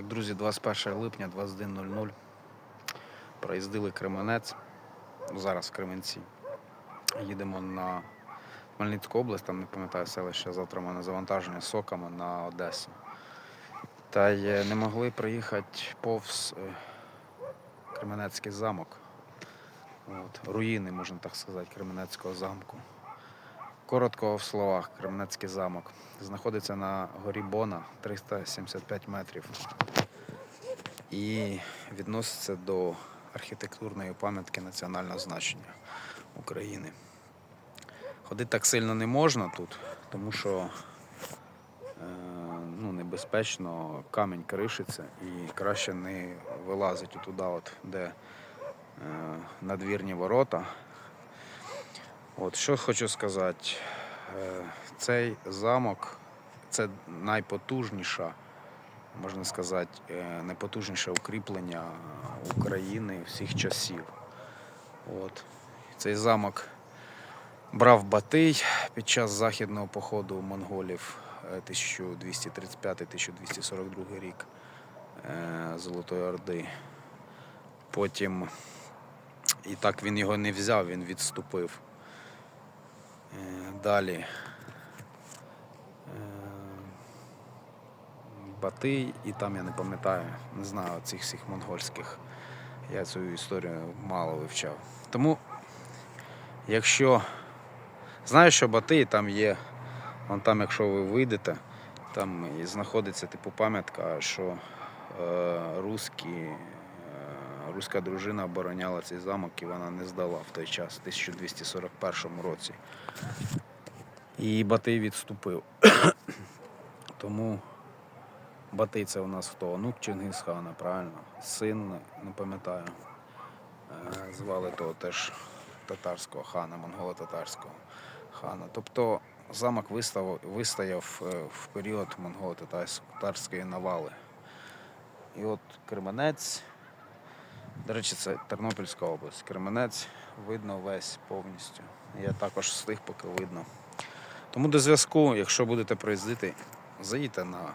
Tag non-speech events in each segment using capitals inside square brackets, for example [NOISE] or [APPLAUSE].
Так, друзі, 21 липня 21.00. Проїздили Кременець. Зараз Кременці. Їдемо на Хмельницьку область, там не пам'ятаю селище, завтра в мене завантаження соками на Одесу. Та й е, не могли приїхати повз е, Кременецький замок. От, руїни, можна так сказати, Кременецького замку. Коротко в словах, Кременецький замок знаходиться на горі Бона 375 метрів і відноситься до архітектурної пам'ятки національного значення України. Ходити так сильно не можна тут, тому що е, ну, небезпечно, камінь кришиться і краще не вилазити туди, от, де е, надвірні ворота. От що хочу сказати, Е, цей замок це найпотужніша, можна сказати, е, найпотужніше укріплення України всіх часів. От. Цей замок брав Батий під час західного походу монголів е, 1235-1242 рік е, Золотої Орди. Потім і так він його не взяв, він відступив. Е, Далі. е, Батий, і там я не пам'ятаю, не знаю цих всіх монгольських. Я цю історію мало вивчав. Тому, якщо знаю, що Батий там є, вон там, якщо ви вийдете, там і знаходиться типу пам'ятка, що е, русські, руська дружина обороняла цей замок і вона не здала в той час, в 1241 році. І Батий відступив. [CLEARS THROAT] Тому Батий це у нас хто? Онук Чингисхана, правильно? Син, не пам'ятаю. Е, Звали того теж татарського хана, монголо-татарського хана. Тобто замок вистав, вистояв е, в період монголо-татарської навали. І от Кременець, до речі, це Тернопільська область. Кременець видно весь повністю. Я також встиг, поки видно. Тому до зв'язку, якщо будете проїздити, заїдьте на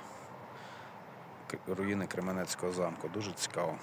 руїни Кременецького замку. Дуже цікаво.